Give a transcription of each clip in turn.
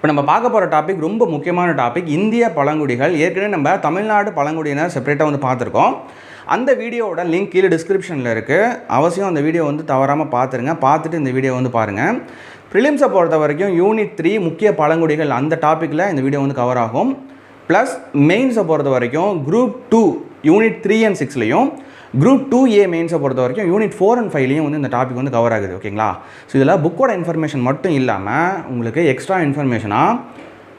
இப்போ நம்ம பார்க்க போகிற டாபிக் ரொம்ப முக்கியமான டாபிக் இந்திய பழங்குடிகள். ஏற்கனவே நம்ம தமிழ்நாடு பழங்குடியினர் செப்பரேட்டாக வந்து பார்த்துருக்கோம். அந்த வீடியோவோட லிங்க் கீழே டிஸ்கிரிப்ஷனில் இருக்குது அவசியம் அந்த வீடியோ வந்து தவறாமல் பார்த்துருங்க. பார்த்துட்டு இந்த வீடியோ வந்து பாருங்கள் ப்ரிலிம்ஸை பொறுத்த வரைக்கும் யூனிட் த்ரீ முக்கிய பழங்குடிகள் அந்த டாப்பிக்கில் இந்த வீடியோ வந்து கவர் ஆகும். ப்ளஸ் மெயின்ஸை பொறுத்த வரைக்கும் group two unit three and சிக்ஸ்லேயும் group two A மெயின்ஸை பொறுத்த வரைக்கும் யூனிட் ஃபோர் அண்ட் ஃபைவ்லையும் வந்து இந்த டாபிக் வந்து கவர் ஆகுது ஓகேங்களா ஸோ இதில் புக்கோட இன்ஃபர்மேஷன் மட்டும் இல்லாமல் உங்களுக்கு எக்ஸ்ட்ரா இன்ஃபர்மேஷனாக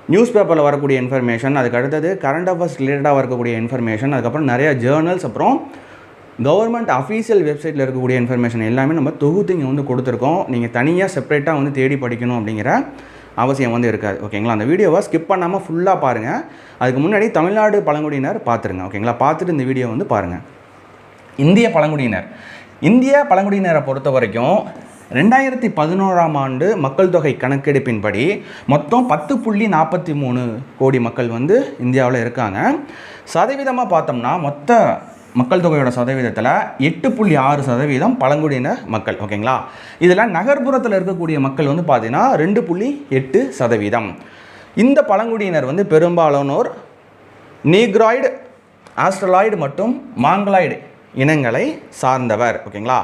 நியூஸ் பேப்பரில் வரக்கூடிய இன்ஃபர்மேஷன் அதுக்கு அடுத்தது கரண்ட் அஃபேர்ஸ் ரிலேட்டடாக வரக்கூடிய இன்ஃபர்மேஷன் அதுக்கப்புறம் நிறைய ஜேர்னல்ஸ் அப்புறம் கவர்மெண்ட் அஃபீஷியல் வெப்சைட்டில் இருக்கக்கூடிய இன்ஃபர்மேஷன் எல்லாமே நம்ம தொகுத்து இங்கே வந்து கொடுத்துருக்கோம். நீங்கள் தனியாக செப்பரேட்டாக வந்து தேடி படிக்கணும் அப்படிங்கிற அவசியம் வந்து இருக்காது ஓகேங்களா அந்த வீடியோவை ஸ்கிப் பண்ணாமல் ஃபுல்லாக பாருங்கள் அதுக்கு முன்னாடி தமிழ்நாடு பழங்குடியினர் பார்த்துருங்க ஓகேங்களா பார்த்துட்டு இந்த வீடியோ வந்து பாருங்கள் இந்திய பழங்குடியினர். இந்திய பழங்குடியினரை பொறுத்த வரைக்கும் ரெண்டாயிரத்தி பதினோராம் ஆண்டு மக்கள் தொகை கணக்கெடுப்பின்படி மொத்தம் பத்து புள்ளி நாற்பத்தி மூணு கோடி மக்கள் வந்து இந்தியாவில் இருக்காங்க. சதவீதமாக பார்த்தோம்னா மொத்த மக்கள் தொகையோட சதவீதத்தில் எட்டு புள்ளி ஆறு சதவீதம் பழங்குடியின மக்கள் ஓகேங்களா? இதில் நகர்ப்புறத்தில் இருக்கக்கூடிய மக்கள் வந்து பார்த்தீங்கன்னா ரெண்டு புள்ளி எட்டு சதவீதம். இந்த பழங்குடியினர் வந்து பெரும்பாலானோர் நீக்ராய்டு ஆஸ்ட்ரலாய்டு மற்றும் மாங்கலாய்டு இனங்களை சார்ந்தவர் ஓகேங்களா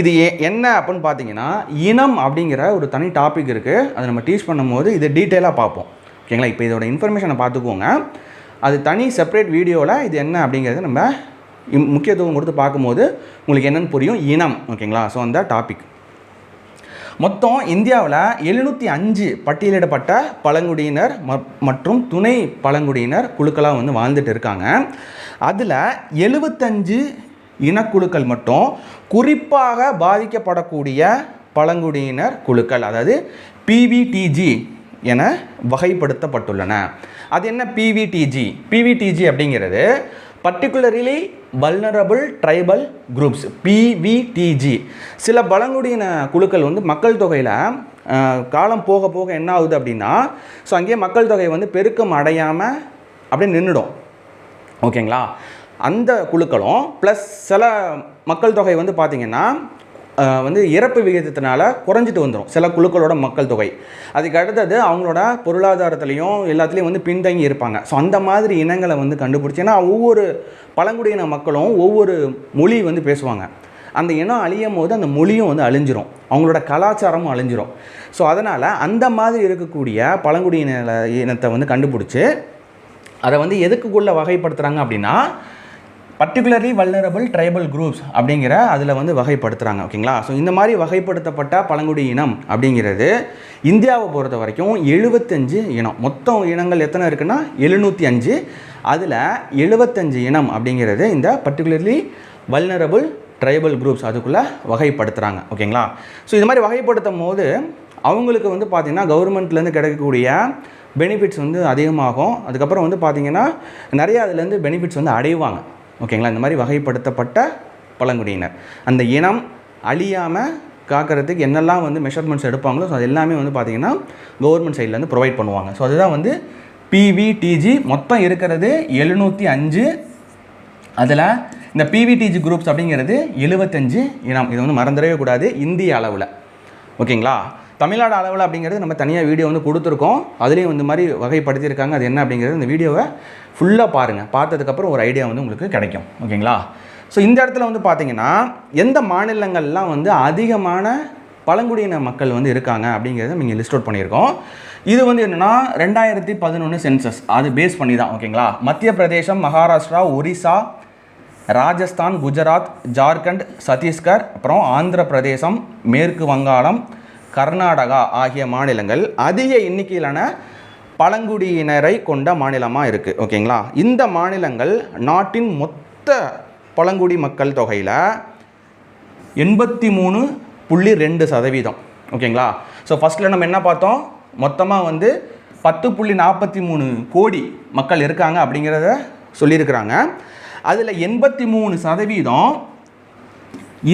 இது ஏ என்ன அப்படின்னு பார்த்தீங்கன்னா இனம் அப்படிங்கிற ஒரு தனி டாபிக் இருக்குது அதை நம்ம டீச் பண்ணும்போது இதை டீட்டெயிலாக பார்ப்போம். ஓகேங்களா இப்போ இதோட இன்ஃபர்மேஷனை பார்த்துக்கோங்க. அது தனி செப்பரேட் வீடியோவில் இது என்ன அப்படிங்கிறது நம்ம முக்கியத்துவம் கொடுத்து பார்க்கும்போது உங்களுக்கு என்னென்னு புரியும்? இனம் ஓகேங்களா ஸோ அந்த டாபிக் மொத்தம் இந்தியாவில் எழுநூற்றி அஞ்சு பட்டியலிடப்பட்ட பழங்குடியினர் மற்றும் துணை பழங்குடியினர் குழுக்களாக வந்து வாழ்ந்துட்டு இருக்காங்க. அதில் எழுபத்தஞ்சு இனக்குழுக்கள் மட்டும் குறிப்பாக பாதிக்கப்படக்கூடிய பழங்குடியினர் குழுக்கள் அதாவது பிவிடிஜி என வகைப்படுத்தப்பட்டுள்ளன. அது என்ன பிவிடிஜி பிவிடிஜி அப்படிங்கிறது particularly vulnerable tribal groups PVTG சில பழங்குடியின குழுக்கள் வந்து மக்கள் தொகையில் காலம் போக போக என்ன ஆகுது அப்படின்னா ஸோ அங்கேயே மக்கள் தொகை வந்து பெருக்கம் அடையாமல் அப்படியே நின்றுடும் ஓகேங்களா? அந்த குழுக்களும் ப்ளஸ் சில மக்கள் தொகை வந்து பார்த்திங்கன்னா வந்து இறப்பு விகிதத்தினால குறைஞ்சிட்டு வந்துடும் சில குழுக்களோட மக்கள் தொகை. அதுக்கு அடுத்தது அவங்களோட பொருளாதாரத்துலேயும் எல்லாத்துலேயும் வந்து பின்தங்கி இருப்பாங்க. ஸோ அந்த மாதிரி இனங்களை வந்து கண்டுபிடிச்சி ஏன்னா ஒவ்வொரு பழங்குடியின மக்களும் ஒவ்வொரு மொழி வந்து பேசுவாங்க. அந்த இனம் அழியும் போது அந்த மொழியும் வந்து அழிஞ்சிரும். அவங்களோட கலாச்சாரமும் அழிஞ்சிரும். ஸோ அதனால் அந்த மாதிரி இருக்கக்கூடிய பழங்குடியின இனத்தை வந்து கண்டுபிடிச்சி அதை வந்து எதுக்குள்ளே வகைப்படுத்துகிறாங்க அப்படின்னா பர்டிகுலர்லி வல்னரபிள் ட்ரைபல் குரூப்ஸ் அப்படிங்கிற அதில் வந்து வகைப்படுத்துகிறாங்க ஓகேங்களா? ஸோ இந்த மாதிரி வகைப்படுத்தப்பட்ட பழங்குடி இனம் அப்படிங்கிறது இந்தியாவை பொறுத்த வரைக்கும் எழுபத்தஞ்சு இனம். மொத்தம் இனங்கள் எத்தனை இருக்குன்னா எழுநூற்றி அஞ்சு. அதில் எழுபத்தஞ்சு இனம் அப்படிங்கிறது இந்த பர்டிகுலர்லி வல்னரபிள் ட்ரைபல் குரூப்ஸ் அதுக்குள்ளே வகைப்படுத்துகிறாங்க ஓகேங்களா? ஸோ இது மாதிரி வகைப்படுத்தும் போது அவங்களுக்கு வந்து பார்த்திங்கன்னா கவர்மெண்ட்லேருந்து கிடைக்கக்கூடிய பெனிஃபிட்ஸ் வந்து அதிகமாகும். அதுக்கப்புறம் வந்து பார்த்திங்கன்னா நிறைய அதுலேருந்து பெனிஃபிட்ஸ் வந்து அடைவாங்க. ஓகேங்களா? இந்த மாதிரி வகைப்படுத்தப்பட்ட பழங்குடியினர். அந்த இனம் அழியாமல் காக்கிறதுக்கு என்னெல்லாம் வந்து மெஷர்மெண்ட்ஸ் எடுப்பாங்களோ ஸோ அது எல்லாமே வந்து பார்த்திங்கன்னா கவர்மெண்ட் சைட்லேருந்து ப்ரொவைட் பண்ணுவாங்க. ஸோ அதுதான் வந்து பிவிடிஜி மொத்தம் இருக்கிறது எழுநூற்றி அஞ்சு. அதில் இந்த பிவிடிஜி குரூப்ஸ் அப்படிங்கிறது எழுபத்தஞ்சு இனம். இது வந்து மறந்துடவே கூடாது. இந்திய அளவில். ஓகேங்களா? தமிழ்நாடு அளவில் அப்படிங்கிறது நம்ம தனியாக வீடியோ வந்து கொடுத்துருக்கோம். அதுலேயும் இந்த மாதிரி வகைப்படுத்தியிருக்காங்க. அது என்ன அப்படிங்கிறது இந்த வீடியோவை ஃபுல்லாக பாருங்கள் பார்த்ததுக்கப்புறம் ஒரு ஐடியா வந்து உங்களுக்கு கிடைக்கும். ஓகேங்களா? ஸோ இந்த இடத்துல வந்து பார்த்தீங்கன்னா எந்த மாநிலங்கள்லாம் வந்து அதிகமான பழங்குடியின மக்கள் வந்து இருக்காங்க அப்படிங்கிறத நீங்கள் லிஸ்ட் அவுட் பண்ணியிருக்கோம். இது வந்து என்னென்னா ரெண்டாயிரத்தி பதினொன்று சென்சஸ் அது பேஸ் பண்ணி தான் ஓகேங்களா? மத்திய பிரதேசம் மகாராஷ்டிரா ஒரிசா ராஜஸ்தான் குஜராத் ஜார்க்கண்ட் சத்தீஸ்கர் அப்புறம் ஆந்திர பிரதேசம் மேற்கு வங்காளம் கர்நாடகா ஆகிய மாநிலங்கள் அதிக எண்ணிக்கையிலான பழங்குடியினரை கொண்ட மாநிலமாக இருக்குது ஓகேங்களா? இந்த மாநிலங்கள் நாட்டின் மொத்த பழங்குடி மக்கள் தொகையில் எண்பத்தி மூணு புள்ளி ரெண்டு சதவீதம் ஓகேங்களா? ஸோ ஃபஸ்ட்டில் நம்ம என்ன பார்த்தோம்? மொத்தமாக வந்து பத்து புள்ளி நாற்பத்தி மூணு கோடி மக்கள் இருக்காங்க அப்படிங்கிறத சொல்லியிருக்கிறாங்க. அதில் எண்பத்தி மூணு சதவீதம்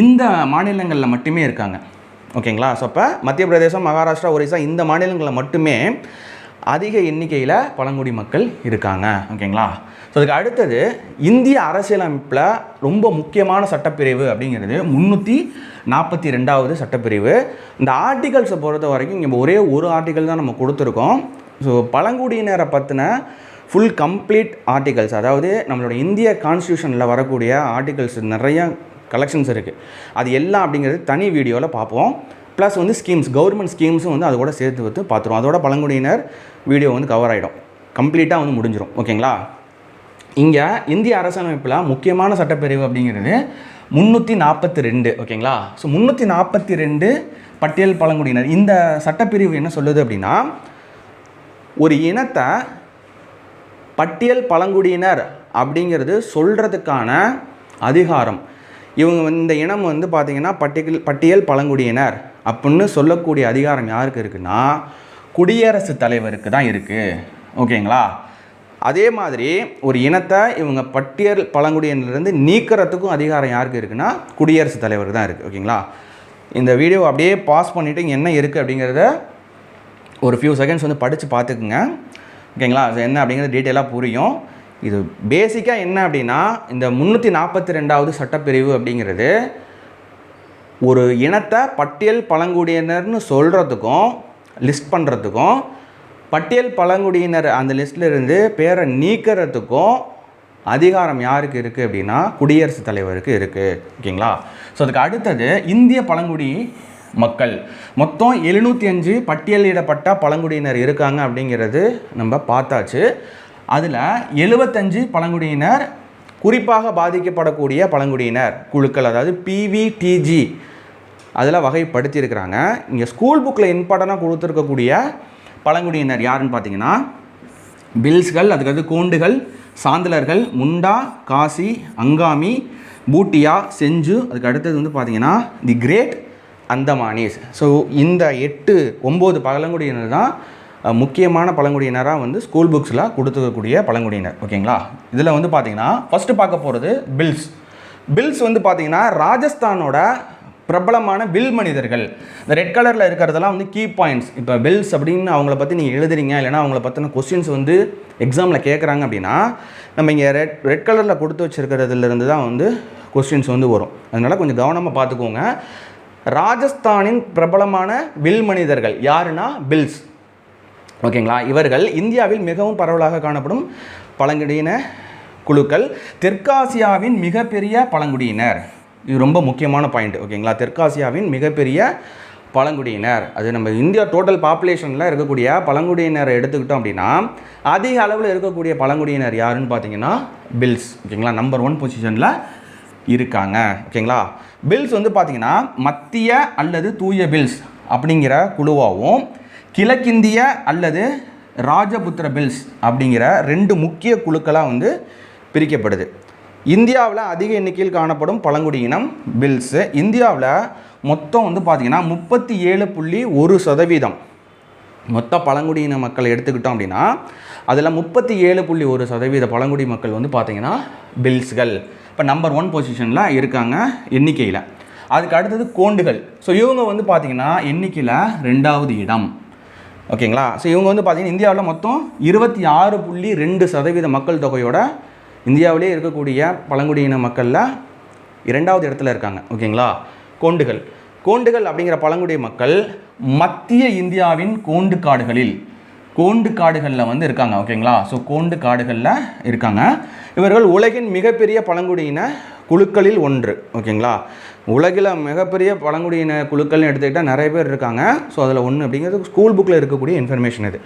இந்த மாநிலங்களில் மட்டுமே இருக்காங்க ஓகேங்களா? ஸோ அப்போ மத்திய பிரதேசம் மகாராஷ்டிரா ஒரிசா இந்த மாநிலங்களில் மட்டுமே அதிக எண்ணிக்கையில் பழங்குடி மக்கள் இருக்காங்க. ஓகேங்களா? ஸோ அதுக்கு அடுத்தது இந்திய அரசியலமைப்பில் ரொம்ப முக்கியமான சட்டப்பிரிவு அப்படிங்கிறது முந்நூற்றி நாற்பத்தி ரெண்டாவது சட்டப்பிரிவு. இந்த ஆர்டிகல்ஸை பொறுத்த வரைக்கும் இங்கே ஒரே ஒரு ஆர்டிகல் தான் நம்ம கொடுத்துருக்கோம். ஸோ பழங்குடியினரை பற்றின ஃபுல் கம்ப்ளீட் ஆர்டிகல்ஸ் அதாவது நம்மளோட இந்திய கான்ஸ்டியூஷனில் வரக்கூடிய ஆர்டிகல்ஸ் நிறைய கலெக்ஷன்ஸ் இருக்குது அது எல்லாம் அப்படிங்கிறது தனி வீடியோவில் பார்ப்போம். ப்ளஸ் வந்து ஸ்கீம்ஸ் கவர்மெண்ட் ஸ்கீம்ஸும் வந்து அதோட சேர்த்து வந்து பார்த்துருவோம். அதோட பழங்குடியினர் வீடியோ வந்து கவர் ஆகிடும் கம்ப்ளீட்டாக வந்து முடிஞ்சிடும் ஓகேங்களா? இங்கே இந்திய அரசமைப்பில் முக்கியமான சட்டப்பிரிவு அப்படிங்கிறது முந்நூற்றி நாற்பத்தி ரெண்டு ஓகேங்களா? ஸோ முந்நூற்றி நாற்பத்தி ரெண்டு பட்டியல் பழங்குடியினர். இந்த சட்டப்பிரிவு என்ன சொல்லுது அப்படின்னா ஒரு இனத்தை பட்டியல் பழங்குடியினர் அப்படிங்கிறது சொல்கிறதுக்கான அதிகாரம். இவங்க வந்து இந்த இனம் வந்து பார்த்திங்கன்னா பட்டியல் பட்டியல் பழங்குடியினர். அப்படின்னு சொல்லக்கூடிய அதிகாரம் யாருக்கு இருக்குன்னா குடியரசுத் தலைவருக்கு தான் இருக்குது ஓகேங்களா? அதே மாதிரி ஒரு இனத்தை இவங்க பட்டியல் பழங்குடியினர்லேருந்து நீக்கிறதுக்கும் அதிகாரம் யாருக்கு இருக்குன்னா குடியரசுத் தலைவருக்கு தான் இருக்குது ஓகேங்களா? இந்த வீடியோ அப்படியே பாஸ் பண்ணிவிட்டு இங்கே என்ன இருக்குது அப்படிங்கிறத ஒரு ஃபியூ செகண்ட்ஸ் வந்து படித்து பார்த்துக்குங்க. ஓகேங்களா? அது என்ன அப்படிங்கிறது டீட்டெயிலாக புரியும். இது பேசிக்காக என்ன அப்படின்னா இந்த முந்நூற்றி நாற்பத்தி ரெண்டாவது சட்டப்பிரிவு அப்படிங்கிறது ஒரு இனத்தை பட்டியல் பழங்குடியினர்னு சொல்கிறதுக்கும் லிஸ்ட் பண்ணுறதுக்கும் பட்டியல் பழங்குடியினர் அந்த லிஸ்ட்டில் இருந்து பேரை நீக்கிறதுக்கும் அதிகாரம் யாருக்கு இருக்குது அப்படின்னா குடியரசுத் தலைவருக்கு இருக்குது ஓகேங்களா? ஸோ அதுக்கு அடுத்தது இந்திய பழங்குடி மக்கள். மொத்தம் எழுநூற்றி அஞ்சு பட்டியலிடப்பட்ட பழங்குடியினர் இருக்காங்க அப்படிங்கிறது நம்ம பார்த்தாச்சு. அதில் எழுபத்தஞ்சு பழங்குடியினர் குறிப்பாக பாதிக்கப்படக்கூடிய பழங்குடியினர் குழுக்கள் அதாவது பிவிடிஜி அதில் வகைப்படுத்தியிருக்கிறாங்க. இங்கே ஸ்கூல் புக்கில் இம்பார்ட்டனாக கொடுத்துருக்கக்கூடிய பழங்குடியினர் யாருன்னு பார்த்தீங்கன்னா பில்ஸ்கள் அதுக்கடுத்து கோண்டுகள் சாந்தலர்கள் முண்டா காசி அங்காமி பூட்டியா செஞ்சு அதுக்கு அடுத்தது வந்து பார்த்தீங்கன்னா தி கிரேட் அந்தமானிஸ். ஸோ இந்த எட்டு ஒம்பது பழங்குடியினர் தான் முக்கியமான பழங்குடியினராக வந்து ஸ்கூல் புக்ஸில் கொடுத்துக்கக்கூடிய பழங்குடியினர் ஓகேங்களா? இதில் வந்து பார்த்தீங்கன்னா ஃபஸ்ட்டு பார்க்க போகிறது பில்ஸ் பில்ஸ் வந்து பார்த்தீங்கன்னா ராஜஸ்தானோட பிரபலமான வில் மனிதர்கள். இந்த ரெட் கலரில் இருக்கிறதெல்லாம் வந்து கீ பாயிண்ட்ஸ் இப்போ பில்ஸ் அப்படின்னு அவங்கள பற்றி நீங்கள் எழுதுறீங்க இல்லைன்னா அவங்கள பற்றின கொஸ்டின்ஸ் வந்து எக்ஸாமில் கேட்குறாங்க அப்படின்னா நம்ம இங்கே ரெட் ரெட் கலரில் கொடுத்து வச்சுருக்கிறதுலேருந்து தான் வந்து கொஸ்டின்ஸ் வந்து வரும். அதனால் கொஞ்சம் கவனமாக பார்த்துக்கோங்க. ராஜஸ்தானின் பிரபலமான வில் மனிதர்கள் யாருன்னா பில்ஸ் ஓகேங்களா? இவர்கள் இந்தியாவில் மிகவும் பரவலாக காணப்படும் பழங்குடியின குழுக்கள். தெற்காசியாவின் மிகப்பெரிய பழங்குடியினர். இது ரொம்ப முக்கியமான பாயிண்ட் ஓகேங்களா? தெற்காசியாவின் மிகப்பெரிய பழங்குடியினர். அது நம்ம இந்தியா டோட்டல் பாப்புலேஷனில் இருக்கக்கூடிய பழங்குடியினரை எடுத்துக்கிட்டோம் அப்படின்னா அதிக அளவில் இருக்கக்கூடிய பழங்குடியினர் யாருன்னு பார்த்தீங்கன்னா பில்ஸ் ஓகேங்களா? நம்பர் ஒன் பொசிஷனில் இருக்காங்க. ஓகேங்களா? பில்ஸ் வந்து பார்த்திங்கன்னா மத்திய அல்லது தூய பில்ஸ் அப்படிங்கிற குழுவாகவும் கிழக்கிந்திய அல்லது ராஜபுத்திர பில்ஸ் அப்படிங்கிற ரெண்டு முக்கிய குழுக்களாக வந்து பிரிக்கப்படுது. இந்தியாவில் அதிக எண்ணிக்கையில் காணப்படும் பழங்குடியினம் பில்ஸு. இந்தியாவில் மொத்தம் வந்து பார்த்திங்கன்னா முப்பத்தி ஏழு புள்ளி ஒரு சதவீதம். மொத்த பழங்குடியின மக்களை எடுத்துக்கிட்டோம் அப்படின்னா அதில் முப்பத்தி ஏழு புள்ளி ஒரு சதவீத பழங்குடி மக்கள் வந்து பார்த்திங்கன்னா பில்ஸ்கள். இப்போ நம்பர் ஒன் பொசிஷனில் இருக்காங்க எண்ணிக்கையில். அதுக்கு அடுத்தது கோண்டுகள். ஸோ இவங்க வந்து பார்த்திங்கன்னா எண்ணிக்கையில் ரெண்டாவது இடம். ஓகேங்களா? ஸோ இவங்க வந்து பார்த்திங்கன்னா இந்தியாவில் மொத்தம் இருபத்தி ஆறு புள்ளி ரெண்டு சதவீத மக்கள் தொகையோட இந்தியாவிலே இருக்கக்கூடிய பழங்குடியின மக்களில் இரண்டாவது இடத்துல இருக்காங்க. ஓகேங்களா? கோண்டுகள். கோண்டுகள் அப்படிங்கிற பழங்குடி மக்கள் மத்திய இந்தியாவின் கோண்டு காடுகளில் கோண்டு காடுகளில் வந்து இருக்காங்க. ஓகேங்களா? ஸோ கோண்டு காடுகளில் இருக்காங்க. இவர்கள் உலகின் மிகப்பெரிய பழங்குடியின குழுக்களில் ஒன்று ஓகேங்களா? உலகில் மிகப்பெரிய பழங்குடியின குழுக்கள்னு எடுத்துக்கிட்டால் நிறைய பேர் இருக்காங்க. ஸோ அதில் ஒன்று அப்படிங்கிறது ஸ்கூல் புக்கில் இருக்கக்கூடிய இன்ஃபர்மேஷன் இது.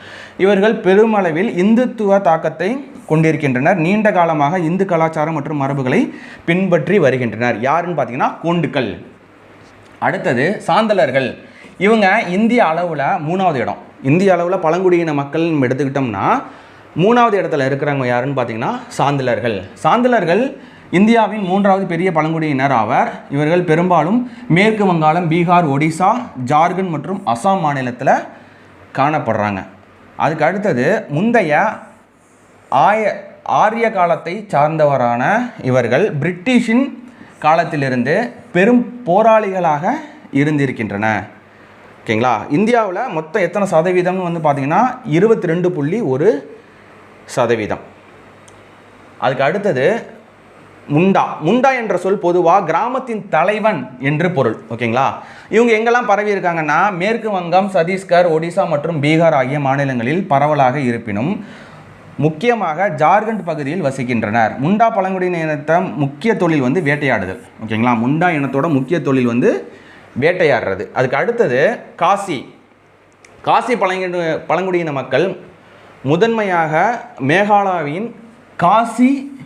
இவர்கள் பெருமளவில் இந்துத்துவ தாக்கத்தை கொண்டிருக்கின்றனர். நீண்ட காலமாக இந்து கலாச்சாரம் மற்றும் மரபுகளை பின்பற்றி வருகின்றனர். யாருன்னு பார்த்தீங்கன்னா கோண்டுக்கள் அடுத்தது சாந்தலர்கள். இவங்க இந்திய அளவில் மூணாவது இடம். இந்திய அளவில் பழங்குடியின மக்கள் எடுத்துக்கிட்டோம்னா மூணாவது இடத்துல இருக்கிறவங்க யாருன்னு பார்த்தீங்கன்னா சாந்தலர்கள். சாந்தலர்கள் இந்தியாவின் மூன்றாவது பெரிய பழங்குடியினர் ஆவர். இவர்கள் பெரும்பாலும் மேற்கு வங்காளம் பீகார் ஒடிசா ஜார்க்கண்ட் மற்றும் அசாம் மாநிலத்தில் காணப்படுறாங்க. அதுக்கு அடுத்தது முந்தைய ஆய ஆரிய காலத்தை சார்ந்தவரான இவர்கள் பிரிட்டிஷின் காலத்திலிருந்து பெரும் போராளிகளாக இருந்திருக்கின்றன. ஓகேங்களா? இந்தியாவில் மொத்தம் எத்தனை சதவீதம்னு வந்து பார்த்தீங்கன்னா இருபத்தி ரெண்டு புள்ளி ஒரு சதவீதம். அதுக்கு அடுத்தது முண்டா. முண்டா என்ற சொல் பொதுவாக கிராமத்தின் தலைவன் என்று பொருள். ஓகேங்களா? இவங்க எங்கெல்லாம் பரவி இருக்காங்கன்னா மேற்கு வங்கம் சத்தீஸ்கர் ஒடிசா மற்றும் பீகார் ஆகிய மாநிலங்களில் பரவலாக இருப்பினும் முக்கியமாக ஜார்க்கண்ட் பகுதியில் வசிக்கின்றனர். முண்டா பழங்குடியின இனத்த முக்கிய தொழில் வந்து வேட்டையாடுதல். ஓகேங்களா? முண்டா இனத்தோட முக்கிய தொழில் வந்து வேட்டையாடுறது. அதுக்கு அடுத்தது காசி. காசி பழங்குடி பழங்குடியின மக்கள் முதன்மையாக மேகாலயாவின் காசி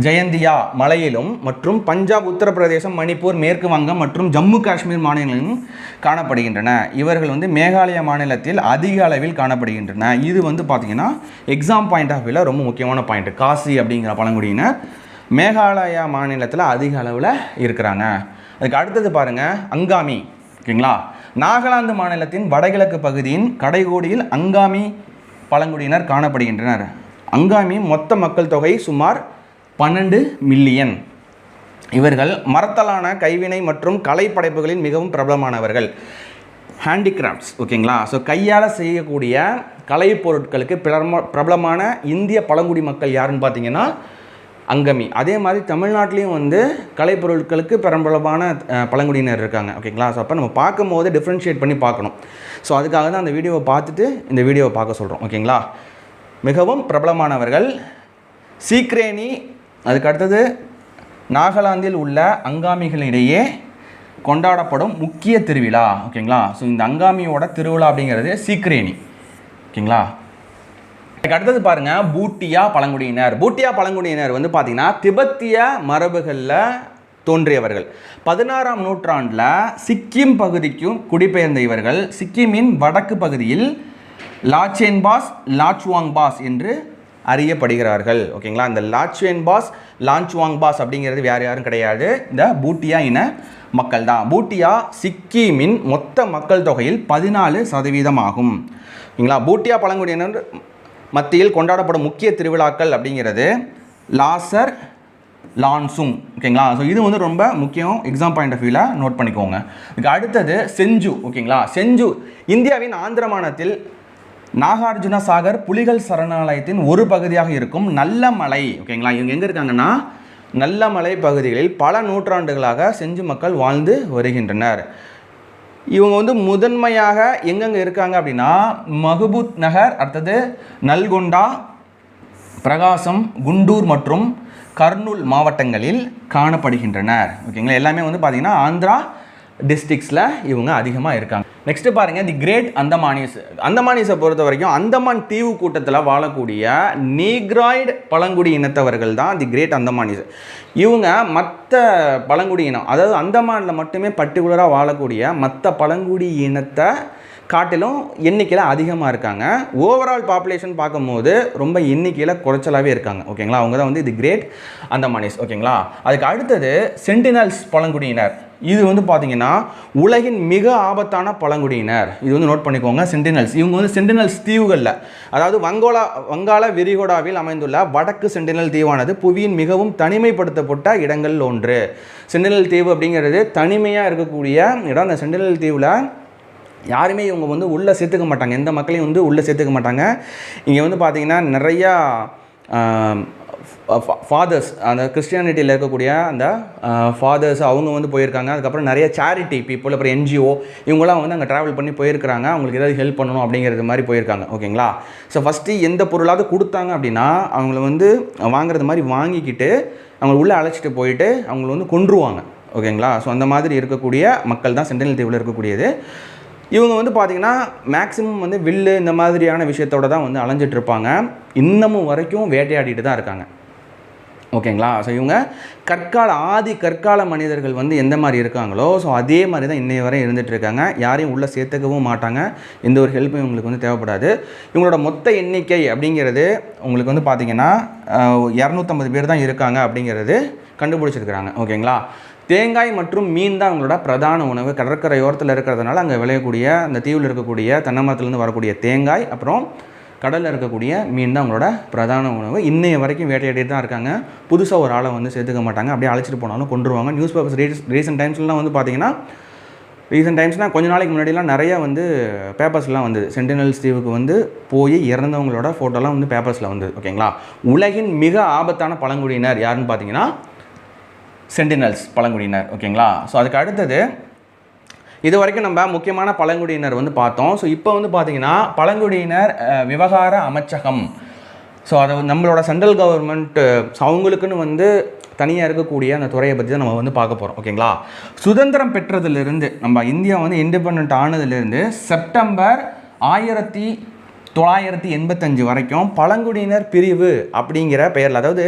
ஜெயந்தியா மலையிலும் மற்றும் பஞ்சாப் உத்தரப்பிரதேசம் மணிப்பூர் மேற்கு வங்கம் மற்றும் ஜம்மு காஷ்மீர் மாநிலங்களிலும் காணப்படுகின்றன. இவர்கள் வந்து மேகாலயா மாநிலத்தில் அதிக அளவில் காணப்படுகின்றன. இது வந்து பார்த்திங்கன்னா எக்ஸாம் பாயிண்ட் ஆஃப் வியூவில் ரொம்ப முக்கியமான பாயிண்ட் காசி அப்படிங்கிற பழங்குடியினர் மேகாலயா மாநிலத்தில் அதிக அளவில் இருக்கிறாங்க. அதுக்கு அடுத்தது பாருங்கள் அங்காமி. ஓகேங்களா? நாகாலாந்து மாநிலத்தின் வடகிழக்கு பகுதியின் கடைகோடியில் அங்காமி பழங்குடியினர் காணப்படுகின்றனர். அங்காமி மொத்த மக்கள் தொகை சுமார் பன்னெண்டு மில்லியன் இவர்கள் மரத்தலான கைவினை மற்றும் கலை படைப்புகளில் மிகவும் பிரபலமானவர்கள். ஹேண்டிகிராஃப்ட்ஸ் ஓகேங்களா? ஸோ கையால் செய்யக்கூடிய கலைப்பொருட்களுக்கு பிரபலமான இந்திய பழங்குடி மக்கள் யாருன்னு பார்த்தீங்கன்னா அங்கமி. அதே மாதிரி தமிழ்நாட்டிலையும் வந்து கலைப்பொருட்களுக்கு பிரபலமான பழங்குடியினர் இருக்காங்க. ஓகேங்களா? ஸோ அப்போ நம்ம பார்க்கும்போது டிஃப்ரென்ஷியேட் பண்ணி பார்க்கணும். ஸோ அதுக்காக தான் அந்த வீடியோவை பார்த்துட்டு இந்த வீடியோவை பார்க்க சொல்கிறோம் ஓகேங்களா? மிகவும் பிரபலமானவர்கள் சீக்ரேனி அதுக்கு அடுத்தது நாகாலாந்தில் உள்ள அங்காமிகளிடையே கொண்டாடப்படும் முக்கிய திருவிழா ஓகேங்களா? ஸோ இந்த அங்காமியோட திருவிழா அப்படிங்கிறது சீக்கிரேணி ஓகேங்களா? அதுக்கு அடுத்தது பாருங்கள் பூட்டியா பழங்குடியினர். பூட்டியா பழங்குடியினர் வந்து பார்த்தீங்கன்னா திபெத்திய மரபுகளில் தோன்றியவர்கள். பதினாறாம் நூற்றாண்டில் சிக்கிம் பகுதிக்கும் குடிபெயர்ந்த இவர்கள் சிக்கிமின் வடக்கு பகுதியில் லாச்சேன் பாஸ் லாச்சுவாங் பாஸ் என்று அறியப்படுகிறார்கள். ஓகேங்களா? இந்த லாச்சுவேன் பாஸ் லான்ச்வாங் பாஸ் அப்படிங்கிறது வேறு யாரும் கிடையாது. இந்த பூட்டியா இன மக்கள் தான். பூட்டியா சிக்கிமின் மொத்த மக்கள் தொகையில் பதினாலு சதவீதம் ஆகும். ஓகேங்களா? பூட்டியா பழங்குடியினர் மத்தியில் கொண்டாடப்படும் முக்கிய திருவிழாக்கள் அப்படிங்கிறது லாசர் லான்சுங். ஓகேங்களா? ஸோ இது வந்து ரொம்ப முக்கியம். எக்ஸாம் பாயிண்ட் ஆஃப் வியூவில் நோட் பண்ணிக்கோங்க. இதுக்கு அடுத்தது செஞ்சு. ஓகேங்களா? செஞ்சு. இந்தியாவின் ஆந்திர மாநிலத்தில் நாகார்ஜுன சாகர் புலிகள் சரணாலயத்தின் ஒரு பகுதியாக இருக்கும் நல்லமலை. ஓகேங்களா? இவங்க எங்கே இருக்காங்கன்னா நல்லமலை பகுதிகளில் பல நூற்றாண்டுகளாக செஞ்சு மக்கள் வாழ்ந்து வருகின்றனர். இவங்க வந்து முதன்மையாக எங்கெங்கே இருக்காங்க அப்படின்னா மஹபூத் நகர் அடுத்தது நல்கொண்டா பிரகாசம் குண்டூர் மற்றும் கர்னூல் மாவட்டங்களில் காணப்படுகின்றனர். ஓகேங்களா? எல்லாமே வந்து பார்த்திங்கன்னா ஆந்திரா டிஸ்ட்ரிக்ஸில் இவங்க அதிகமாக இருக்காங்க. நெக்ஸ்ட்டு பாருங்கள் தி கிரேட் அந்தமானிஸ் அந்தமானிஸை பொறுத்த வரைக்கும் அந்தமான் தீவு கூட்டத்தில் வாழக்கூடிய நீக்ராய்டு பழங்குடி இனத்தவர்கள் தான் தி கிரேட் அந்தமானிஸ் இவங்க மற்ற பழங்குடி இனம் அதாவது அந்தமானில் மட்டுமே பர்டிகுலராக வாழக்கூடிய மற்ற பழங்குடி இனத்தை காட்டிலும் எண்ணிக்கையில் அதிகமாக இருக்காங்க. ஓவரால் பாப்புலேஷன் பார்க்கும்போது ரொம்ப எண்ணிக்கையில் குறைச்சலாகவே இருக்காங்க. ஓகேங்களா அவங்க தான் வந்து இது கிரேட் அந்தமானிஸ் ஓகேங்களா அதுக்கு அடுத்தது சென்டினல்ஸ் பழங்குடியினர். இது வந்து பார்த்தீங்கன்னா உலகின் மிக ஆபத்தான பழங்குடியினர். இது வந்து நோட் பண்ணிக்கோங்க சென்டினல்ஸ் இவங்க வந்து சென்டினல்ஸ் தீவுகளில். அதாவது வங்கோலா வங்காள விரிகோடாவில் அமைந்துள்ள வடக்கு சென்டினல் தீவானது புவியின் மிகவும் தனிமைப்படுத்தப்பட்ட இடங்களில் ஒன்று. சென்டினல் தீவு அப்படிங்கிறது தனிமையாக இருக்கக்கூடிய இடம். அந்த சென்டினல் தீவில் யாருமே இவங்க வந்து உள்ளே சேர்த்துக்க மாட்டாங்க. எந்த மக்களையும் வந்து உள்ளே சேர்த்துக்க மாட்டாங்க. இங்கே வந்து பார்த்தீங்கன்னா நிறையா ஃபாதர்ஸ் அந்த கிறிஸ்டியானிட்டியில் இருக்கக்கூடிய அந்த ஃபாதர்ஸ் அவங்க வந்து போயிருக்காங்க. அதுக்கப்புறம் நிறைய சேரிட்டி பீப்புள் அப்புறம் என்ஜிஓ இவங்களாம் வந்து அங்கே ட்ராவல் பண்ணி போயிருக்கிறாங்க. அவங்களுக்கு ஏதாவது ஹெல்ப் பண்ணணும் அப்படிங்கிறது மாதிரி போயிருக்காங்க. ஓகேங்களா ஸோ ஃபஸ்ட்டு எந்த பொருளாவது கொடுத்தாங்க அப்படின்னா அவங்கள வந்து வாங்குறது மாதிரி வாங்கிக்கிட்டு அவங்கள உள்ளே அழைச்சிட்டு போயிட்டு அவங்கள வந்து கொன்றுவாங்க. ஓகேங்களா ஸோ அந்த மாதிரி இருக்கக்கூடிய மக்கள் தான் சென்ட்ரல் தீவில் இருக்கக்கூடியது. இவங்க வந்து பார்த்திங்கன்னா மேக்ஸிமம் வந்து வில்லு இந்த மாதிரியான விஷயத்தோட தான் வந்து அலைஞ்சிட்டு இருப்பாங்க. இன்னமும் வரைக்கும் வேட்டையாடிட்டு தான் இருக்காங்க. ஓகேங்களா? ஸோ இவங்க கற்கால ஆதி கற்கால மனிதர்கள் வந்து எந்த மாதிரி இருக்காங்களோ ஸோ அதே மாதிரி தான் இன்னைய வரை இருந்துகிட்டு இருக்காங்க. யாரையும் உள்ளே சேர்த்துக்கவும் மாட்டாங்க. எந்த ஒரு ஹெல்ப்பும் இவங்களுக்கு வந்து தேவைப்படாது. இவங்களோட மொத்த எண்ணிக்கை அப்படிங்கிறது உங்களுக்கு வந்து பார்த்திங்கன்னா இரநூத்தம்பது பேர் தான் இருக்காங்க அப்படிங்கிறது கண்டுபிடிச்சிருக்கிறாங்க. ஓகேங்களா? தேங்காய் மற்றும் மீன் தான் அவங்களோட பிரதான உணவு. கடற்கரையோரத்தில் இருக்கிறதுனால அங்கே விளையக்கூடிய அந்த தீவில் இருக்கக்கூடிய தென்னை மரத்துலேருந்து வரக்கூடிய தேங்காய் அப்புறம் கடலில் இருக்கக்கூடிய மீன் தான் அவங்களோட பிரதான உணவு. இன்னைய வரைக்கும் வேட்டையாடிட்டு தான் இருக்காங்க. புதுசாக ஒரு ஆளை வந்து சேர்த்துக்க மாட்டாங்க. அப்படியே அழைச்சிட்டு போனாலும் கொண்டுருவாங்க நியூஸ் பேப்பர்ஸ் ரீஸ் ரீசெண்ட் டைம்ஸ்லாம் வந்து பார்த்தீங்கன்னா ரீசெண்ட் டைம்ஸ்னால் கொஞ்ச நாளைக்கு முன்னாடிலாம் நிறைய வந்து பேப்பர்ஸ்லாம் வந்தது. சென்டினல்ஸ் தீவுக்கு வந்து போய் இறந்தவங்களோட ஃபோட்டோலாம் வந்து பேப்பர்ஸில் வந்தது. ஓகேங்களா உலகின் மிக ஆபத்தான பழங்குடியினர் யாருன்னு பார்த்தீங்கன்னா சென்டினல்ஸ் பழங்குடியினர் ஓகேங்களா? ஸோ அதுக்கு அடுத்தது இது வரைக்கும் நம்ம முக்கியமான பழங்குடியினர் வந்து பார்த்தோம். ஸோ இப்போ வந்து பார்த்தீங்கன்னா பழங்குடியினர் விவகார அமைச்சகம். ஸோ அதை நம்மளோட சென்ட்ரல் கவர்மெண்ட்டு அவங்களுக்குன்னு வந்து தனியாக இருக்கக்கூடிய அந்த துறையை பற்றி தான் நம்ம வந்து பார்க்க போகிறோம் ஓகேங்களா? சுதந்திரம் பெற்றதுலேருந்து நம்ம இந்தியா வந்து இண்டிபெண்ட் ஆனதுலேருந்து செப்டம்பர் ஆயிரத்தி தொள்ளாயிரத்தி எண்பத்தஞ்சு வரைக்கும் பழங்குடியினர் பிரிவு அப்படிங்கிற பெயரில் அதாவது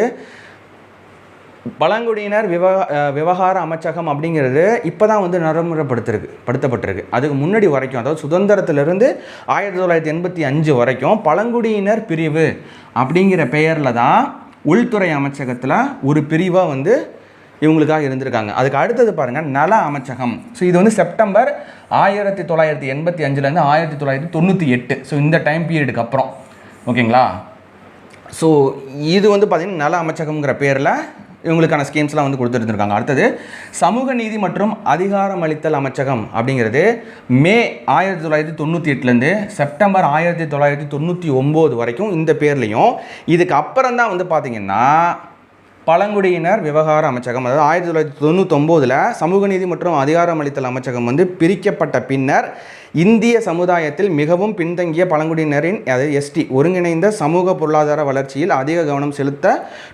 பழங்குடியினர் விவகா விவகார அமைச்சகம் அப்படிங்கிறது இப்போ தான் வந்து நடைமுறைப்படுத்திருக்கு படுத்தப்பட்டிருக்கு. அதுக்கு முன்னாடி வரைக்கும் அதாவது சுதந்திரத்திலிருந்து ஆயிரத்தி தொள்ளாயிரத்தி எண்பத்தி அஞ்சு வரைக்கும் பழங்குடியினர் பிரிவு அப்படிங்கிற பெயரில் தான் உள்துறை அமைச்சகத்தில் ஒரு பிரிவாக வந்து இவங்களுக்காக இருந்திருக்காங்க. அதுக்கு அடுத்தது பாருங்கள் நல அமைச்சகம். ஸோ இது வந்து செப்டம்பர் ஆயிரத்தி தொள்ளாயிரத்தி எண்பத்தி அஞ்சுலேருந்து ஆயிரத்தி தொள்ளாயிரத்தி தொண்ணூற்றி எட்டு. ஸோ இந்த டைம் பீரியடுக்கு அப்புறம். ஓகேங்களா? ஸோ இது வந்து பார்த்திங்கன்னா நல அமைச்சகம்ங்கிற பேரில் இவங்களுக்கான ஸ்கீம்ஸ்லாம் வந்து கொடுத்துருந்துருக்காங்க அடுத்தது சமூக நீதி மற்றும் அதிகாரமளித்தல் அமைச்சகம் அப்படிங்கிறது மே ஆயிரத்தி தொள்ளாயிரத்தி தொண்ணூற்றி எட்டுலேருந்து செப்டம்பர் ஆயிரத்தி தொள்ளாயிரத்தி தொண்ணூற்றி ஒம்பது வரைக்கும் இந்த பேர்லையும். இதுக்கு அப்புறம் தான் வந்து பார்த்திங்கன்னா பழங்குடியினர் விவகார அமைச்சகம் அதாவது ஆயிரத்தி தொள்ளாயிரத்தி தொண்ணூற்றொம்போதில் சமூக நீதி மற்றும் அதிகாரமளித்தல் அமைச்சகம் வந்து பிரிக்கப்பட்ட பின்னர் இந்திய சமுதாயத்தில் மிகவும் பின்தங்கிய பழங்குடியினரின் அதாவது எஸ்டி ஒருங்கிணைந்த சமூக பொருளாதார வளர்ச்சியில் அதிக கவனம் செலுத்த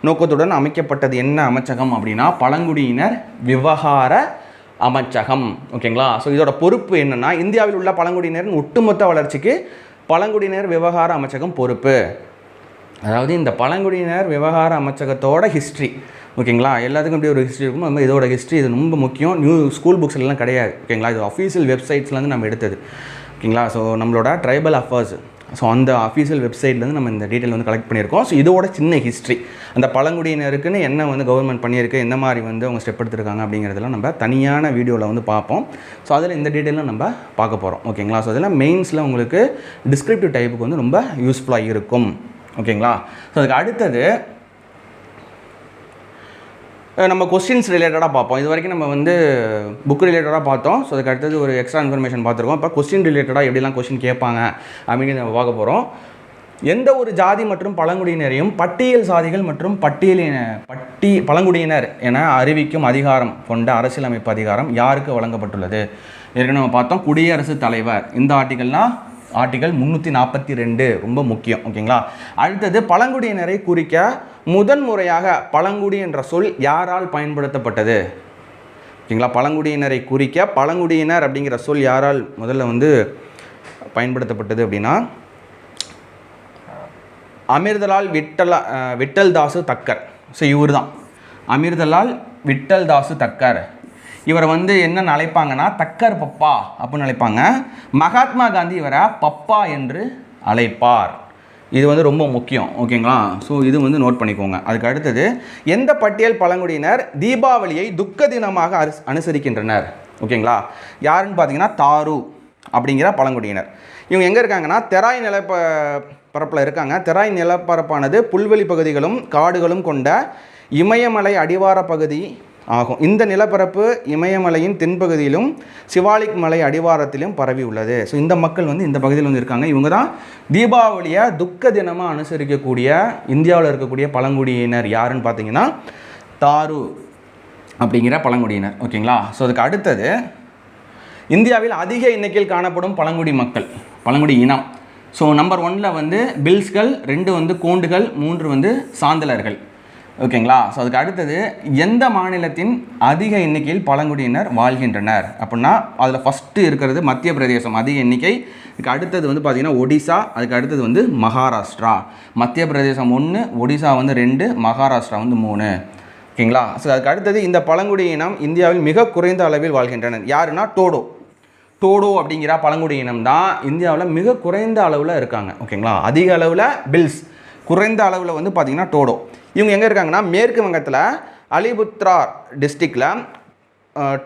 நோக்கத்துடன் அமைக்கப்பட்டது என்ன அமைச்சகம் அப்படின்னா பழங்குடியினர் விவகார அமைச்சகம். ஓகேங்களா? ஸோ இதோட பொறுப்பு என்னென்னா இந்தியாவில் உள்ள பழங்குடியினரின் ஒட்டுமொத்த வளர்ச்சிக்கு பழங்குடியினர் விவகார அமைச்சகம் பொறுப்பு. அதாவது இந்த பழங்குடியினர் விவகார அமைச்சகத்தோட ஹிஸ்ட்ரி ஓகேங்களா? எல்லாத்துக்கும் இப்படி ஒரு ஹிஸ்ட்ரி இருக்கும் அது மாதிரி இதோட ஹிஸ்ட்ரி இது ரொம்ப முக்கியம். நியூ ஸ்கூல் புக்ஸ்லாம் கிடையாது. ஓகேங்களா? இது அஃபீஷியல் வெப்சைட்ஸ்லேருந்து நம்ம எடுத்தது. ஓகேங்களா? ஸோ நம்மளோட ட்ரைபல் அஃபேர்ஸ் ஸோ அந்த அஃபீஷியல் வெப்சைட்லேருந்து நம்ம இந்த டீட்டெயில் வந்து கலெக்ட் பண்ணியிருக்கோம். ஸோ இதோட சின்ன ஹிஸ்ட்ரி அந்த பழங்குடியினருக்குன்னு என்ன வந்து கவர்மெண்ட் பண்ணியிருக்கு எந்த மாதிரி வந்து அவங்க ஸ்டெப் எடுத்துருக்காங்க அப்படிங்கிறதெல்லாம் நம்ம தனியான வீடியோவில் வந்து பார்ப்போம். ஸோ அதில் இந்த டீட்டெயிலும் நம்ம பார்க்க போகிறோம் ஓகேங்களா? ஸோ அதில் மெயின்ஸில் உங்களுக்கு டிஸ்கிரிப்டிவ் டைப்புக்கு வந்து ரொம்ப யூஸ்ஃபுல்லாக இருக்கும். ஓகேங்களா? ஸோ அதுக்கு அடுத்தது நம்ம கொஸ்டின்ஸ் ரிலேட்டடாக பார்ப்போம். இது வரைக்கும் நம்ம வந்து புக் ரிலேட்டடாக பார்த்தோம். ஸோ அதுக்கு அடுத்தது ஒரு எக்ஸ்ட்ரா இன்ஃபர்மேஷன் பார்த்துருக்கோம். இப்போ கொஸ்டின் ரிலேட்டடாக எப்படிலாம் கொஸ்டின் கேட்பாங்க அப்படின்னு நம்ம பார்க்க போகிறோம் எந்த ஒரு ஜாதி மற்றும் பழங்குடியினரையும் பட்டியல் சாதிகள் மற்றும் பட்டியலின பட்டி பழங்குடியினர் என அறிவிக்கும் அதிகாரம் கொண்ட அரசியலமைப்பு அதிகாரம் யாருக்கு வழங்கப்பட்டுள்ளது? ஏற்கனவே நம்ம பார்த்தோம். குடியரசுத் தலைவர். இந்த ஆர்டிகல்னால் ஆர்டிகல் முந்நூற்றி நாற்பத்தி ரெண்டு. ரொம்ப முக்கியம் ஓகேங்களா? அடுத்தது பழங்குடியினரை குறிக்க முதன் முறையாக பழங்குடி என்ற சொல் யாரால் பயன்படுத்தப்பட்டது? ஓகேங்களா? பழங்குடியினரை குறிக்க பழங்குடியினர் அப்படிங்கிற சொல் யாரால் முதல்ல வந்து பயன்படுத்தப்பட்டது அப்படின்னா அமிர்தலால் விட்டல விட்டல் தாசு தக்கர். ஸோ இவர் தான் அமிர்தலால் விட்டல் தாசு தக்கர். இவரை வந்து என்னென்னு அழைப்பாங்கன்னா தக்கர் பப்பா அப்படின்னு அழைப்பாங்க மகாத்மா காந்தி இவரை பப்பா என்று அழைப்பார். இது வந்து ரொம்ப முக்கியம் ஓகேங்களா? ஸோ இது வந்து நோட் பண்ணிக்கோங்க. அதுக்கு அடுத்தது எந்த பட்டியல் பழங்குடியினர் தீபாவளியை துக்க தினமாக அரிஸ் அனுசரிக்கின்றனர்? ஓகேங்களா? யாருன்னு பார்த்தீங்கன்னா தாரு அப்படிங்கிற பழங்குடியினர். இவங்க எங்கே இருக்காங்கன்னா தெராய் நிலப்ப பரப்பில் இருக்காங்க. தெராய் நிலப்பரப்பானது புல்வெளி பகுதிகளும் காடுகளும் கொண்ட இமயமலை அடிவார பகுதி ஆகும். இந்த நிலப்பரப்பு இமயமலையின் தென்பகுதியிலும் சிவாலிக் மலை அடிவாரத்திலும் பரவி உள்ளது. ஸோ இந்த மக்கள் வந்து இந்த பகுதியில் வந்து இருக்காங்க. இவங்க தான் தீபாவளியை துக்க தினமாக அனுசரிக்கக்கூடிய இந்தியாவில் இருக்கக்கூடிய பழங்குடியினர் யாருன்னு பார்த்தீங்கன்னா தாரு அப்படிங்கிற பழங்குடியினர். ஓகேங்களா? ஸோ அதுக்கு அடுத்தது இந்தியாவில் அதிக எண்ணிக்கையில் காணப்படும் பழங்குடி மக்கள் பழங்குடி இனம். ஸோ நம்பர் ஒன்னில் வந்து பில்ஸ்கள் ரெண்டு வந்து கோண்டுகள் மூன்று வந்து சாந்தலர்கள். ஓகேங்களா? ஸோ அதுக்கு அடுத்தது எந்த மாநிலத்தின் அதிக எண்ணிக்கையில் பழங்குடியினர் வாழ்கின்றனர்? அப்படின்னா அதில் ஃபஸ்ட்டு இருக்கிறது மத்திய பிரதேசம். அதிக எண்ணிக்கை. இதுக்கு அடுத்தது வந்து பார்த்திங்கன்னா ஒடிசா. அதுக்கு அடுத்தது வந்து மகாராஷ்டிரா. மத்திய பிரதேசம் ஒன்று ஒடிசா வந்து ரெண்டு மகாராஷ்டிரா வந்து மூணு. ஓகேங்களா? ஸோ அதுக்கு அடுத்தது இந்த பழங்குடி இனம் இந்தியாவில் மிக குறைந்த அளவில் வாழ்கின்றனர். யாருன்னா டோடோ. டோடோ அப்படிங்கிற பழங்குடி இனம் தான் இந்தியாவில் மிக குறைந்த அளவில் இருக்காங்க. ஓகேங்களா? அதிக அளவில் பில்ஸ் குறைந்த அளவில் வந்து பார்த்திங்கன்னா டோடோ. இவங்க எங்கே இருக்காங்கன்னா மேற்கு வங்கத்தில் அலிபுத்ரா டிஸ்ட்ரிக்டில்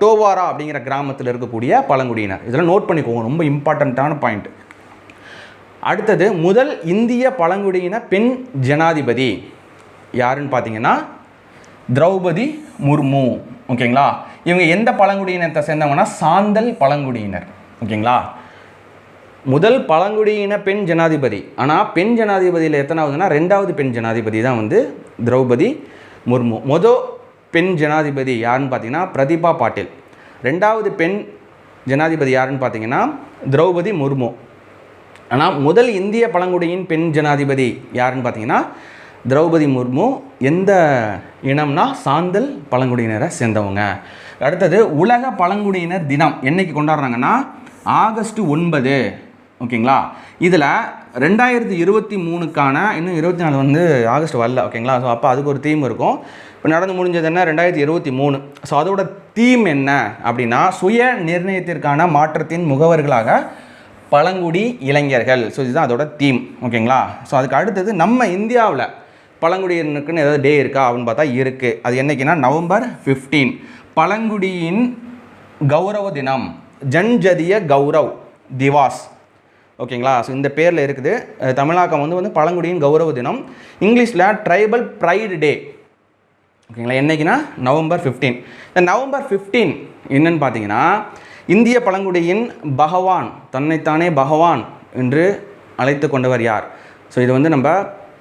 டோவாரா அப்படிங்கிற கிராமத்தில் இருக்கக்கூடிய பழங்குடியினர். இதெல்லாம் நோட் பண்ணிக்கோங்க ரொம்ப இம்பார்ட்டண்ட்டான பாயிண்ட் அடுத்தது முதல் இந்திய பழங்குடியின பெண் ஜனாதிபதி. யாருன்னு பார்த்தீங்கன்னா திரௌபதி முர்மு. ஓகேங்களா? இவங்க எந்த பழங்குடியினத்தை சேர்ந்தவங்கன்னா சாந்தல் பழங்குடியினர். ஓகேங்களா? முதல் பழங்குடியின பெண் ஜனாதிபதி. ஆனால் பெண் ஜனாதிபதியில் எத்தனாவதுன்னா ரெண்டாவது பெண் ஜனாதிபதி தான் வந்து திரௌபதி முர்மு. மொதல் பெண் ஜனாதிபதி யாருன்னு பார்த்தீங்கன்னா பிரதிபா பாட்டில். ரெண்டாவது பெண் ஜனாதிபதி யாருன்னு பார்த்தீங்கன்னா திரௌபதி முர்மு. ஆனால் முதல் இந்திய பழங்குடியின் பெண் ஜனாதிபதி யாருன்னு பார்த்தீங்கன்னா திரௌபதி முர்மு. எந்த இனம்னா சாந்தல் பழங்குடியினரை சேர்ந்தவங்க. அடுத்தது உலக பழங்குடியினர் தினம் என்றைக்கு கொண்டாடுறாங்கன்னா ஆகஸ்ட் ஒன்பது. ஓகேங்களா? இதில் ரெண்டாயிரத்தி இருபத்தி மூணுக்கான இன்னும் இருபத்தி நாலு வந்து ஆகஸ்ட் வரல ஓகேங்களா? ஸோ அப்போ அதுக்கு ஒரு தீம் இருக்கும். இப்போ நடந்து முடிஞ்சது என்ன? ரெண்டாயிரத்தி இருபத்தி மூணு. ஸோ அதோட தீம் என்ன அப்படின்னா சுய நிர்ணயத்திற்கான மாற்றத்தின் முகவர்களாக பழங்குடி இளைஞர்கள். ஸோ இதுதான் அதோட தீம் ஓகேங்களா? ஸோ அதுக்கு அடுத்தது நம்ம இந்தியாவில் பழங்குடியினருக்குன்னு ஏதாவது டே இருக்கா அப்படின்னு பார்த்தா இருக்குது அது என்னைக்குன்னா நவம்பர் ஃபிஃப்டீன் பழங்குடியின் கௌரவ தினம் ஜன்ஜதிய கௌரவ் திவாஸ். ஓகேங்களா? ஸோ இந்த பேரில் இருக்குது தமிழாக்கம் வந்து வந்து பழங்குடியின் கௌரவ தினம். இங்கிலீஷில் ட்ரைபல் ப்ரைடு டே ஓகேங்களா? என்னைக்குன்னா? நவம்பர் ஃபிஃப்டீன் இந்த நவம்பர் ஃபிஃப்டீன் என்னன்னு பார்த்தீங்கன்னா இந்திய பழங்குடியின் பகவான் தன்னைத்தானே பகவான் என்று அழைத்து கொண்டவர் யார்? ஸோ இது வந்து நம்ம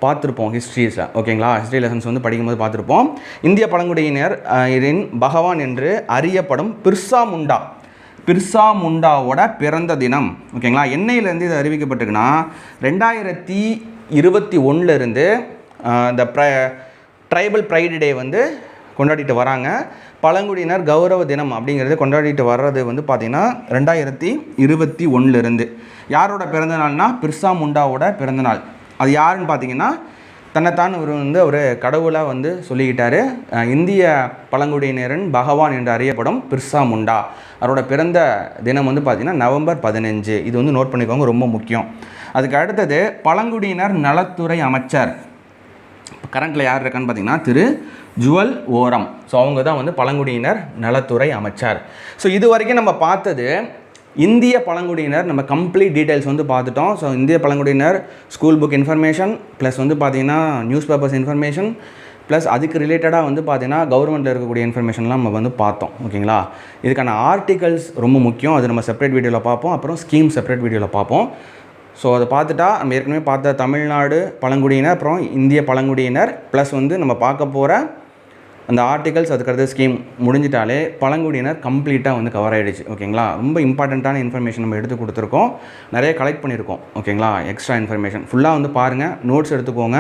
பார்த்துருப்போம் ஹிஸ்ட்ரிஸில் ஓகேங்களா? ஹிஸ்ட்ரி லெசன்ஸ் வந்து படிக்கும்போது பார்த்துருப்போம். இந்திய பழங்குடியினர் இதன் பகவான் என்று அறியப்படும் பிர்சா முண்டா. பிர்சா முண்டாவோட பிறந்த தினம். ஓகேங்களா? என்னையிலேருந்து இது அறிவிக்கப்பட்டிருக்குன்னா ரெண்டாயிரத்தி இருபத்தி ஒன்றுலேருந்து இந்த ப்ர ட்ரைபல் ப்ரைடு டே வந்து கொண்டாடிட்டு வராங்க. பழங்குடியினர் கௌரவ தினம் அப்படிங்கிறது கொண்டாடிட்டு வர்றது வந்து பார்த்திங்கன்னா ரெண்டாயிரத்தி இருபத்தி ஒன்றுலேருந்து யாரோட பிறந்த நாள்னா பிர்சா முண்டாவோட பிறந்தநாள் அது யாருன்னு பார்த்தீங்கன்னா தன்னைத்தான் இவர் வந்து ஒரு கடவுளாக வந்து சொல்லிக்கிட்டாரு. இந்திய பழங்குடியினரின் பகவான் என்று அறியப்படும் பிர்சா முண்டா. அவரோட பிறந்த தினம் வந்து பார்த்திங்கன்னா நவம்பர் பதினஞ்சு. இது வந்து நோட் பண்ணிக்கோங்க ரொம்ப முக்கியம். அதுக்கு அடுத்தது பழங்குடியினர் நலத்துறை அமைச்சர். கரண்ட்டில் யார் இருக்கான்னு பார்த்தீங்கன்னா திரு ஜுவல் ஓரம். ஸோ அவங்க தான் வந்து பழங்குடியினர் நலத்துறை அமைச்சர். ஸோ இது வரைக்கும் நம்ம பார்த்தது இந்திய பழங்குடியினர் நம்ம கம்ப்ளீட் டீட்டெயில்ஸ் வந்து பார்த்துட்டோம். ஸோ இந்திய பழங்குடியினர் ஸ்கூல் புக் இன்ஃபர்மேஷன் ப்ளஸ் வந்து பார்த்தீங்கன்னா நியூஸ் பேப்பர்ஸ் இன்ஃபர்மேஷன் ப்ளஸ் அதுக்கு ரிலேட்டடாக வந்து பார்த்தீங்கன்னா கவர்மெண்ட்டில் இருக்கக்கூடிய இன்ஃபர்மேஷன்லாம் நம்ம வந்து பார்த்தோம். ஓகேங்களா இதுக்கான ஆர்டிகல்ஸ் ரொம்ப முக்கியம். அது நம்ம செப்பரேட் வீடியோவில் பார்ப்போம். அப்புறம் ஸ்கீம் செப்பரேட் வீடியோவில் பார்ப்போம். ஸோ அதை பார்த்துட்டா நம்ம ஏற்கனவே பார்த்த தமிழ்நாடு பழங்குடியினர் அப்புறம் இந்திய பழங்குடியினர் ப்ளஸ் வந்து நம்ம பார்க்க போகிற அந்த ஆர்டிகல்ஸ் அதுக்கடுத்து ஸ்கீம் முடிஞ்சிட்டாலே பழங்குடியினர் கம்ப்ளீட்டாக வந்து கவர் ஆகிடுச்சு ஓகேங்களா ரொம்ப இம்பார்ட்டண்ட்டான இன்ஃபர்மேஷன் நம்ம எடுத்து கொடுத்துருக்கோம். நிறைய கலெக்ட் பண்ணியிருக்கோம் ஓகேங்களா எக்ஸ்ட்ரா இன்ஃபர்மேஷன் ஃபுல்லாக வந்து பாருங்கள் நோட்ஸ் எடுத்துக்கோங்க.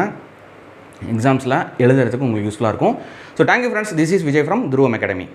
எக்ஸாம்ஸில் எழுதுறதுக்கு உங்களுக்கு யூஸ்ஃபுல்லாக இருக்கும். So thank you friends this is Vijay from Dhruvam Academy